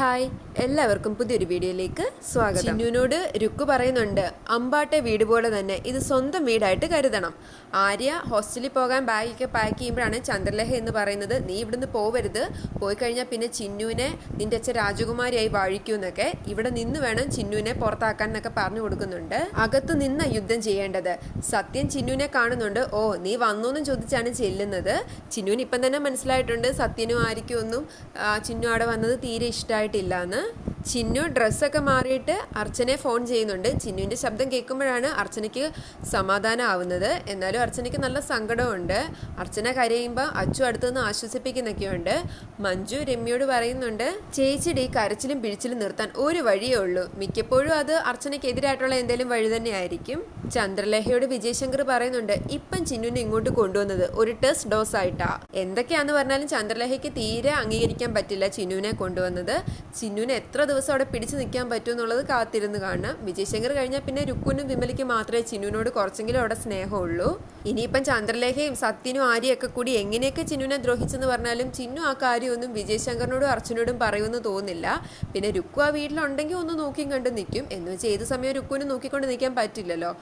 Hi എല്ലാവർക്കും പുതിയൊരു വീഡിയോയിലേക്ക് സ്വാഗതം. ചിന്നുവിനോട് രുക്ക് പറയുന്നുണ്ട് അമ്പാട്ടെ വീട് പോലെ തന്നെ ഇത് സ്വന്തം വീടായിട്ട് കരുതണം. ആര്യ ഹോസ്റ്റലിൽ പോകാൻ ബാഗൊക്കെ പാക്ക് ചെയ്യുമ്പോഴാണ് ചന്ദ്രലേഖ എന്ന് പറയുന്നത്. നീ ഇവിടുന്ന് പോവരുത്. പോയി കഴിഞ്ഞാൽ പിന്നെ ചിന്നുവിനെ നിന്റെ അച്ഛൻ രാജകുമാരിയായി വാഴിക്കൂ എന്നൊക്കെ ഇവിടെ നിന്ന് വേണം ചിന്നുവിനെ പുറത്താക്കാൻ എന്നൊക്കെ പറഞ്ഞു കൊടുക്കുന്നുണ്ട്. അകത്ത് നിന്ന യുദ്ധം ചെയ്യേണ്ടത്. സത്യം ചിന്നുവിനെ കാണുന്നുണ്ട്. ഓ നീ വന്നു എന്നും ചോദിച്ചാണ് ചെല്ലുന്നത്. ചിന്നുവിന് ഇപ്പം തന്നെ മനസ്സിലായിട്ടുണ്ട് സത്യനും ആരിക്കും ഒന്നും ചിന്നു അവിടെ വന്നത് തീരെ ഇഷ്ടമായിട്ടില്ല എന്ന് ചിന്നു ഡ്രസ്സൊക്കെ മാറിയിട്ട് അർച്ചനെ ഫോൺ ചെയ്യുന്നുണ്ട്. ചിന്നുവിന്റെ ശബ്ദം കേൾക്കുമ്പോഴാണ് അർച്ചനയ്ക്ക് സമാധാനം ആവുന്നത് എന്നാലും അർച്ചനയ്ക്ക് നല്ല സങ്കടമുണ്ട് അർച്ചന കരയുമ്പോൾ അച്ചു അടുത്തുനിന്ന് ആശ്വസിപ്പിക്കുന്നൊക്കെയുണ്ട്. മഞ്ജു രമ്യയോട് പറയുന്നുണ്ട് ചേച്ചിയുടെ ഈ കരച്ചിലും പിഴിച്ചിലും നിർത്താൻ ഒരു വഴിയേ ഉള്ളൂ. മിക്കപ്പോഴും അത് അർച്ചനയ്ക്കെതിരായിട്ടുള്ള എന്തെങ്കിലും വഴി തന്നെയായിരിക്കും. ചന്ദ്രലേഖയോട് വിജയശങ്കർ പറയുന്നുണ്ട് ഇപ്പം ചിന്നുവിനെ ഇങ്ങോട്ട് കൊണ്ടുവന്നത് ഒരു ടെസ്റ്റ് ഡോസ് ആയിട്ടാ എന്തൊക്കെയാന്ന് പറഞ്ഞാലും ചന്ദ്രലേഖയ്ക്ക് തീരെ അംഗീകരിക്കാൻ പറ്റില്ല ചിന്നുവിനെ കൊണ്ടുവന്നത്. ചിന്നുവിനെ എത്ര ദിവസം അവിടെ പിടിച്ചു നിൽക്കാൻ പറ്റും എന്നുള്ളത് കാത്തിരുന്ന് കാണാം വിജയശങ്കർ കഴിഞ്ഞാൽ പിന്നെ രുക്കുനും വിമലിക്കും മാത്രമേ ചിന്നുവിനോട് കുറച്ചെങ്കിലും അവിടെ സ്നേഹമുള്ളൂ. ഇനിയിപ്പം ചന്ദ്രലേഖയും സത്യനും ആര്യയൊക്കെ കൂടി എങ്ങനെയൊക്കെ ചിന്നുവിനെ ദ്രോഹിച്ചെന്ന് പറഞ്ഞാലും ചിന്നു ആ കാര്യമൊന്നും വിജയശങ്കറിനോടും അർച്ചനോടും പറയുമെന്ന് തോന്നില്ല പിന്നെ രുക്കു ആ വീട്ടിലുണ്ടെങ്കിൽ ഒന്ന് നോക്കിയും കണ്ട് നിൽക്കും. എന്ന് വെച്ചാൽ ഏത് സമയം രുക്കുവിനും നോക്കിക്കൊണ്ട് നിൽക്കാൻ പറ്റില്ലല്ലോ.